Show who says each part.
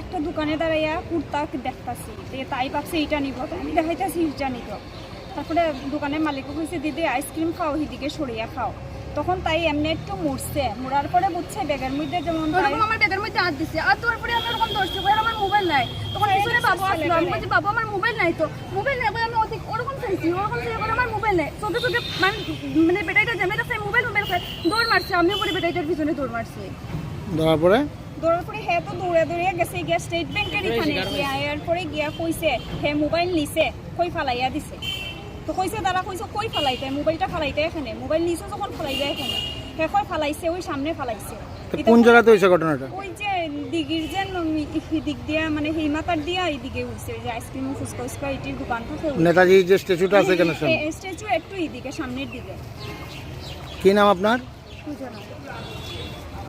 Speaker 1: একটা দোকানে দাঁড়াইয়া কুর্তা দেখতাছি। তাই ভাবছে এইটা নিব। আমি দেখাইতাছি এইটা নিব। তারপরে দোকানের কইছে দিদি আইসক্রিম খাও সেদিকে সরিয়া খাও। তখন তাই এমনি একটু মুড়ছে মুড়ার পরে বুঝছে ব্যাগের মধ্যে যেমন তাই
Speaker 2: আমার ব্যাগের মধ্যে হাত দিছে। আর তোর পরে আমি ওরকম ধরছি কই আমার মোবাইল নাই। তখন পিছনে বাবু আসলো। আমি বলছি বাবু আমার মোবাইল নাই তো। মোবাইল নাই বলে আমি অধিক ওরকম চাইছি ওরকম করে আমার মোবাইল নাই ছোট ছোট মানে মানে বেটাইটা জমে রাখছে মোবাইল মোবাইল খায় দৌড় মারছে আমিও পরে বেটাইটার পিছনে দৌড় মারছি।
Speaker 3: ধরার পরে?
Speaker 1: দৌড়ার পরে হে তো দৌড়ে দৌড়ে গেছে গিয়া স্টেট ব্যাংকের এখানে গিয়া এরপরে গিয়া কইছে হে মোবাইল নিছে কই ফালাইয়া দিছে? তো কইছে তারা কইছে কই ফালাইতে মোবাইলটা ফালাইতে এখানে মোবাইল নিছে যখন ফালাইতে এখানে। হে কই ফালাইছে ওই সামনে ফালাইছে।
Speaker 3: কোন জায়গাতে হয়েছে ঘটনাটা?
Speaker 1: ওই যে দিঘির যে নমি- দিক দিয়া মানে সেই মাতার দিয়া এইদিকে উঠছে যে আইসক্রিম ফুচকা উচকা এটির দোকান থাকে
Speaker 3: নেতাজি যে স্ট্যাচুটা আছে কেন
Speaker 1: স্ট্যাচু একটু এইদিকে সামনের দিকে।
Speaker 3: কি নাম আপনার?